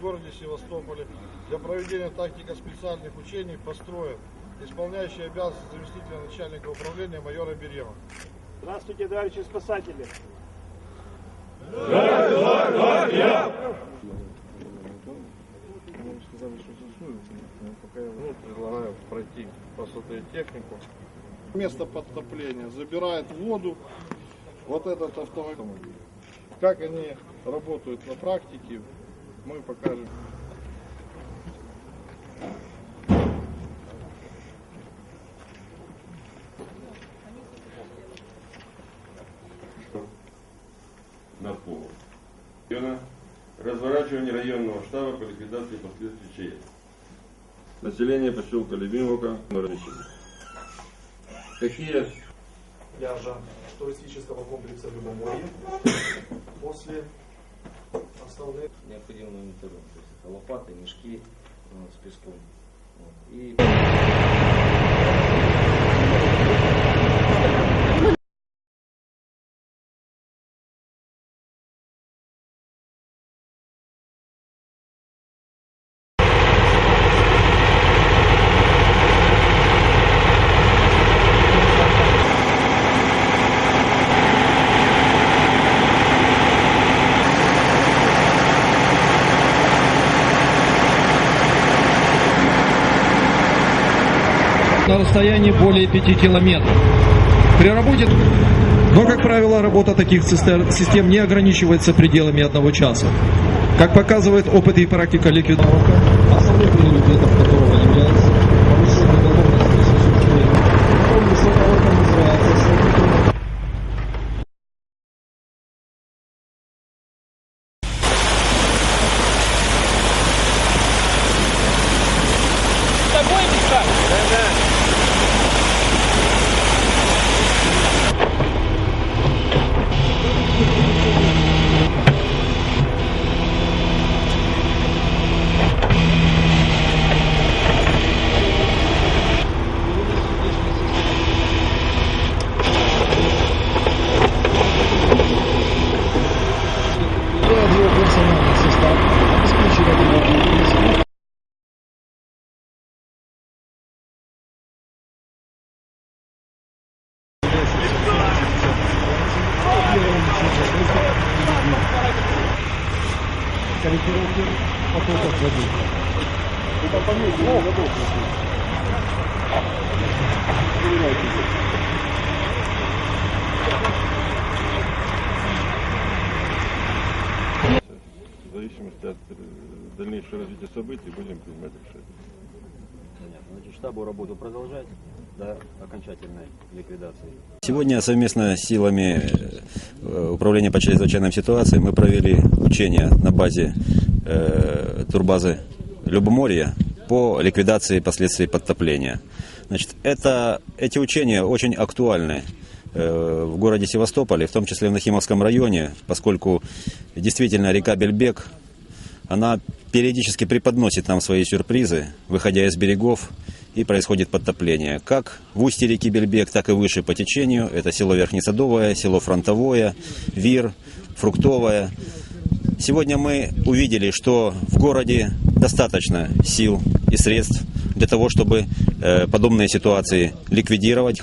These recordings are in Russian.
в городе Севастополе для проведения тактико-специальных учений построен исполняющий обязанности заместителя начальника управления майора Берема. Здравствуйте, товарищи спасатели. Ну, предлагаю пройти посмотреть технику. Место подтопления забирает воду вот этот автомобиль. Как они работают на практике, мы покажем. Наркова. Района. Разворачивание районного штаба по ликвидации последствий ЧС. Население поселка Любимовка. Какие пляжа туристического комплекса Любоморье основных необходимый мониторинг. То есть это лопаты, мешки вот, с песком. Вот. И на расстоянии более 5 километров. При работе, но, как правило, работа таких систем не ограничивается пределами одного часа. Как показывает опыт и практика ликвидатора, основным приоритетом которого является повышение готовности корректировки потоков воды. в зависимости от э, дальнейшего развития событий будем принимать решения. понятно. Значит, штабу работу продолжать до окончательной ликвидации. Сегодня совместно с силами э, Управления по чрезвычайным ситуациям мы провели учения на базе э, турбазы Любоморья по ликвидации последствий подтопления. Значит, это, эти учения очень актуальны э, в городе Севастополе, в том числе в Нахимовском районе, поскольку действительно река Бельбек, она периодически преподносит нам свои сюрпризы, выходя из берегов, и происходит подтопление. Как в устье реки Бельбек, так и выше по течению. Это село Верхнесадовое, село Фронтовое, Вир, Фруктовое. Сегодня мы увидели, что в городе достаточно сил и средств для того, чтобы э, подобные ситуации ликвидировать.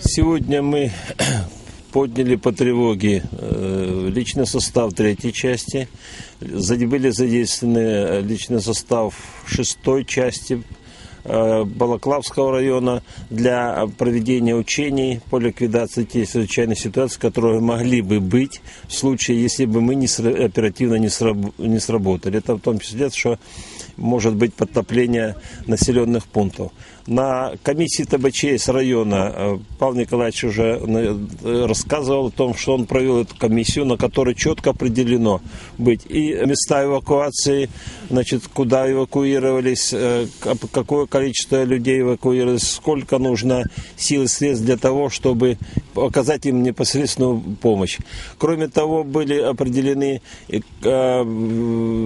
Сегодня мы подняли по тревоге э, личный состав третьей части. Были задействованы э, личный состав шестой части Балаклавского района для проведения учений по ликвидации тех чрезвычайных ситуаций, которые могли бы быть в случае, если бы мы не оперативно не, сраб- не сработали. Это в том числе, что может быть подтопление населенных пунктов. На комиссии ТБЧС района э, Павел Николаевич уже э, рассказывал о том, что он провел эту комиссию, на которой четко определено быть и места эвакуации, значит, куда эвакуировались, э, какое количество людей эвакуировалось, сколько нужно сил и средств для того, чтобы оказать им непосредственную помощь. Кроме того, были определены э,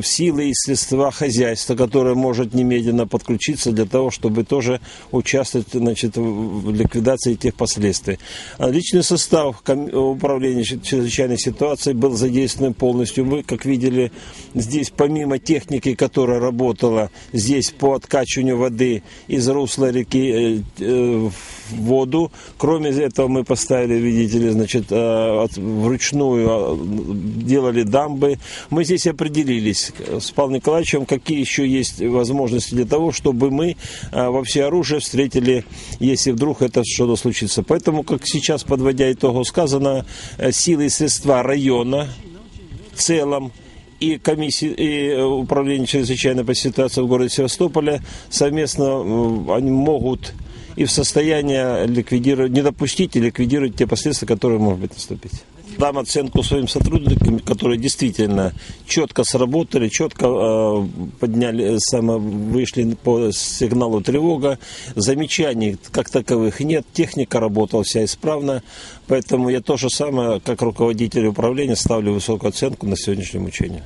силы и средства хозяйства, которое может немедленно подключиться для того, чтобы тоже участвовать значит, в ликвидации этих последствий. А Личный состав управления чрезвычайной ситуацией был задействован полностью. Вы, как видели, здесь помимо техники, которая работала здесь по откачиванию воды из русла реки э, э, в воду, кроме этого мы поставили, видите ли, значит, э, вручную э, делали дамбы. Мы здесь определились с Павлом Николаевичем, какие еще есть возможности для того, чтобы мы во всеоружие встретили, если вдруг это что-то случится. Поэтому, как сейчас, подводя итогу сказано, силы и средства района в целом и комиссии и э, управление чрезвычайной ситуации в городе Севастополе совместно э, они могут и в состоянии ликвидировать, не допустить и ликвидировать те последствия, которые могут наступить. Дам оценку своим сотрудникам, которые действительно четко сработали, четко э, подняли, само, вышли по сигналу тревога. Замечаний как таковых нет, техника работала вся исправно, поэтому я то же самое, как руководитель управления, ставлю высокую оценку на сегодняшнем учении.